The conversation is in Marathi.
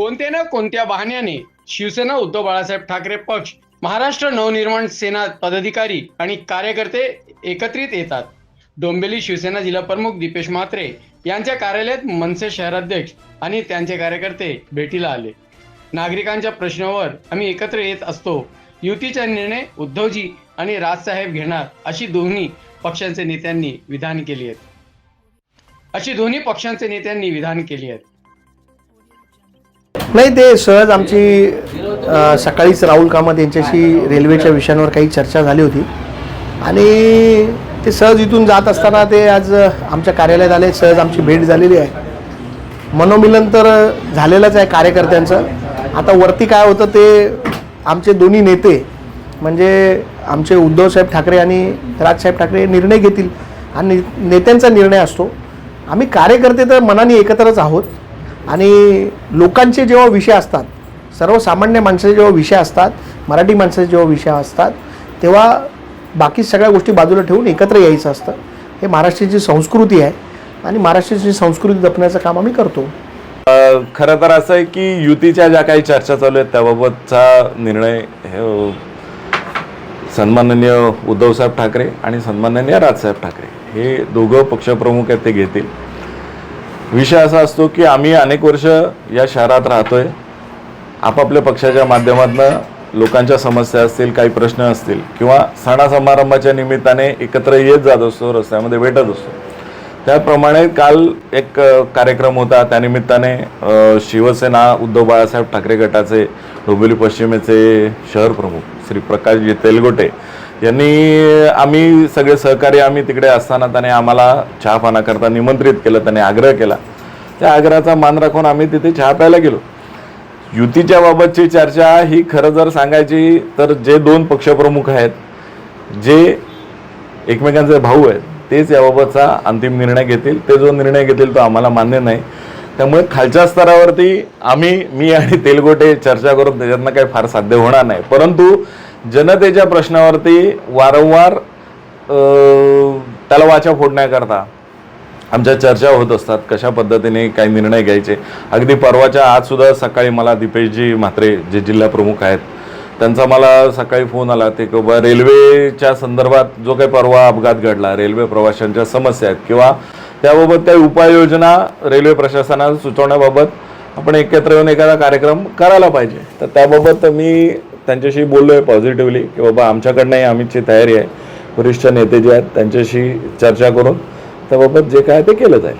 न कोणत्या बहाण्याने शिवसेना उद्धव बाळासाहेब ठाकरे पक्ष महाराष्ट्र नवनिर्माण सेना पदाधिकारी आणि कार्यकर्ते एकत्रित येतात? डोंबिवली शिवसेना जिल्हा प्रमुख दीपेश म्हात्रे यांच्या कार्यालयात मनसे शहराध्यक्ष आणि त्यांचे कार्यकर्ते भेटीला आले. नागरिकांच्या प्रश्नावर आम्ही एकत्र येत असतो. युतीचा निर्णय उद्धवजी आणि राजसाहेब घेणार अशी दोन्ही पक्षांचे नेत्यांनी विधान केली आहेत. अशी दोन्ही पक्षांचे नेत्यांनी विधान केली आहेत. नाही ते सहज आमची सकाळीच राहुल कामत यांच्याशी रेल्वेच्या विषयांवर काही चर्चा झाली होती. आणि ते सहज इथून जात असताना ते आज आमच्या कार्यालयात आले सहज आमची भेट झालेली आहे. मनोमिलन तर झालेलंच आहे कार्यकर्त्यांचं. आता वरती काय होतं ते आमचे दोन्ही नेते म्हणजे आमचे उद्धवसाहेब ठाकरे आणि राजसाहेब ठाकरे निर्णय घेतील. आणि नेत्यांचा निर्णय असतो. आम्ही कार्यकर्ते तर मनाने एकत्रच आहोत. आणि लोकांचे जेव्हा विषय असतात सर्वसामान्य माणसाचे जेव्हा विषय असतात मराठी माणसाचे जेव्हा विषय असतात तेव्हा बाकी सगळ्या गोष्टी बाजूला ठेवून एकत्र यायचं असतं. हे महाराष्ट्राची संस्कृती आहे आणि महाराष्ट्राची संस्कृती जपण्याचं काम आम्ही करतो. खरं तर असं आहे की युतीच्या ज्या काही चर्चा चालू आहेत त्याबाबतचा निर्णय हे सन्माननीय उद्धवसाहेब ठाकरे आणि सन्माननीय राजसाहेब ठाकरे. हे दोघं पक्षप्रमुख आहेत ते घेतील. विषय असा असतो की आम्ही अनेक वर्ष या शहरात राहतोय. आपापल्या पक्षाच्या माध्यमातून लोकांच्या समस्या असतील काही प्रश्न असतील किंवा सणासमारंभाच्या निमित्ताने एकत्र येत जात असतो रस्त्यामध्ये भेटत असतो. त्याप्रमाणे काल एक कार्यक्रम होता. त्यानिमित्ताने शिवसेना उद्धव बाळासाहेब ठाकरे गटाचे डोंबिवली पश्चिमेचे शहर प्रमुख श्री प्रकाशजी तेलगोटे यांनी आम्ही सगळे सहकारी आम्ही तिकडे असताना त्याने आम्हाला चहापाना करता निमंत्रित केलं त्याने आग्रह केला. त्या आग्रहाचा मान राखून आम्ही तिथे चहा प्यायला गेलो. युतीच्या बाबतची चर्चा ही खरं जर सांगायची तर जे दोन पक्षप्रमुख आहेत जे एकमेकांचे भाऊ आहेत तेच याबाबतचा अंतिम निर्णय घेतील. ते जो निर्णय घेतील तो आम्हाला मान्य नाही. त्यामुळे खालच्या स्तरावरती आम्ही मी आणि तेलगोटे चर्चा करून त्याच्यातनं काही फार साध्य होणार नाही. परंतु जनतेच्या प्रश्नावरती वारंवार अं, त्याला वाचा फोडण्याकरता आमच्या चर्चा होत असतात कशा पद्धतीने काही निर्णय घ्यायचे. अगदी परवाच्या आजसुद्धा सकाळी मला दीपेशजी म्हात्रे जे जिल्हा प्रमुख आहेत त्यांचा मला सकाळी फोन आला. ते की बा रेल्वेच्या संदर्भात जो काही परवा अपघात घडला रेल्वे प्रवाशांच्या समस्या आहेत किंवा त्याबाबत काही उपाययोजना रेल्वे प्रशासनाला सुचवण्याबाबत आपण एकत्र येऊन एखादा कार्यक्रम करायला पाहिजे. तर त्याबाबत मी त्यांच्याशी बोललो आहे पॉझिटिव्हली की बाबा आमच्याकडनंही आमची तयारी आहे. वरिष्ठ नेते जे आहेत त्यांच्याशी चर्चा करून त्याबाबत जे काय ते केलं जाईल.